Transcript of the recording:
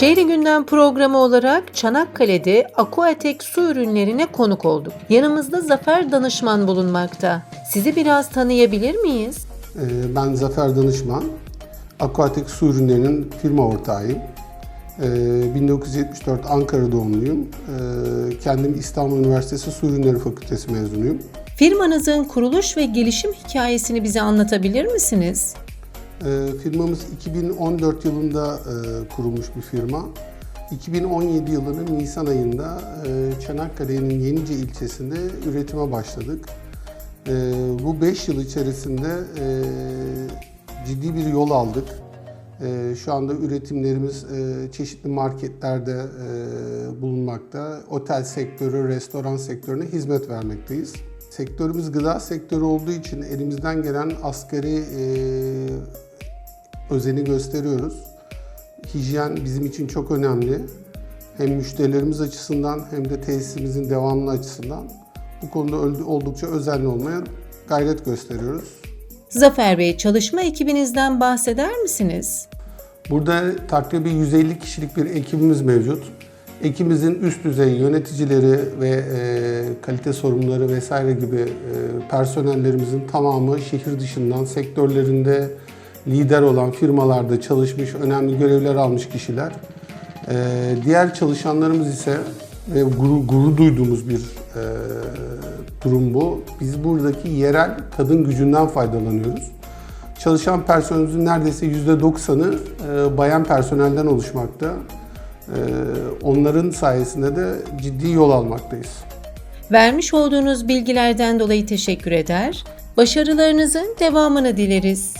Şehri Gündem programı olarak Çanakkale'de Aquatek su ürünlerine konuk olduk. Yanımızda Zafer Danışman bulunmakta. Sizi biraz tanıyabilir miyiz? Ee, Ben Zafer Danışman. Aquatek Su Ürünleri'nin firma ortağıyım. Ee, 1974 Ankara doğumluyum. Ee, Kendim İstanbul Üniversitesi Su Ürünleri Fakültesi mezunuyum. Firmanızın kuruluş ve gelişim hikayesini bize anlatabilir misiniz? Ee, Firmamız 2014 yılında e, kurulmuş bir firma. 2017 yılının Nisan ayında e, Çanakkale'nin Yenice ilçesinde üretime başladık. E, Bu 5 yıl içerisinde e, ciddi bir yol aldık. E, Şu anda üretimlerimiz çeşitli marketlerde bulunmakta. Otel sektörü, restoran sektörüne hizmet vermekteyiz. Sektörümüz gıda sektörü olduğu için elimizden gelen asgari özeni gösteriyoruz. Hijyen bizim için çok önemli. Hem müşterilerimiz açısından hem de tesisimizin devamlı açısından bu konuda oldukça özenli olmaya gayret gösteriyoruz. Zafer Bey, çalışma ekibinizden bahseder misiniz? Burada takribi 150 kişilik bir ekibimiz mevcut. Ekibimizin üst düzey yöneticileri ve e, kalite sorumluları vesaire gibi e, personellerimizin tamamı şehir dışından sektörlerinde lider olan firmalarda çalışmış, önemli görevler almış kişiler. E, diğer çalışanlarımız ise ve gurur, gurur duyduğumuz bir e, durum bu. Biz buradaki yerel kadın gücünden faydalanıyoruz. Çalışan personelimizin neredeyse %90'ı e, bayan personelden oluşmakta. E, onların sayesinde de ciddi yol almaktayız. Vermiş olduğunuz bilgilerden dolayı teşekkür eder. Başarılarınızın devamını dileriz.